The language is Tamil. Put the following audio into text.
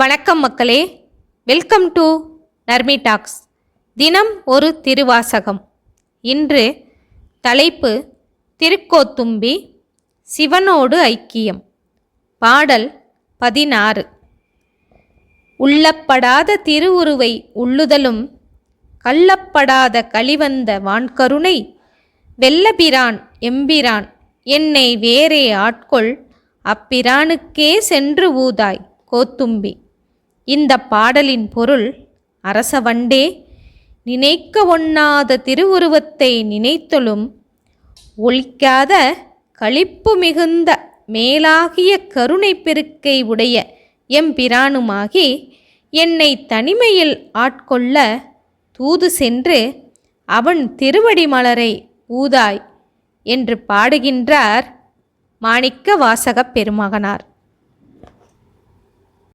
வணக்கம் மக்களே. வெல்கம் டு நர்மி டாக்ஸ் தினம் ஒரு திருவாசகம். இன்று தலைப்பு திருக்கோத்தும்பி சிவனோடு ஐக்கியம். பாடல் பதினாறு. உள்ளப்படாத திருவுருவை உள்ளுதலும் கள்ளப்படாத கழிவந்த வான்கருணை வெல்லபிரான் எம்பிரான் என்னை வேறே ஆட்கொள் அப்பிரானுக்கே சென்று ஊதாய் கோத்தும்பி. இந்த பாடலின் பொருள் அரசவண்டே நினைக்க ஒண்ணாத திருவுருவத்தை நினைத்தலும் ஒழிக்காத களிப்பு மிகுந்த மேலாகிய கருணை பெருக்கை உடைய எம்பிரானுமாகி என்னை தனிமையில் ஆட்கொள்ள தூது சென்று அவன் திருவடி மலரை ஊதாய் என்று பாடுகின்றார் மாணிக்க வாசகப் பெருமகனார்.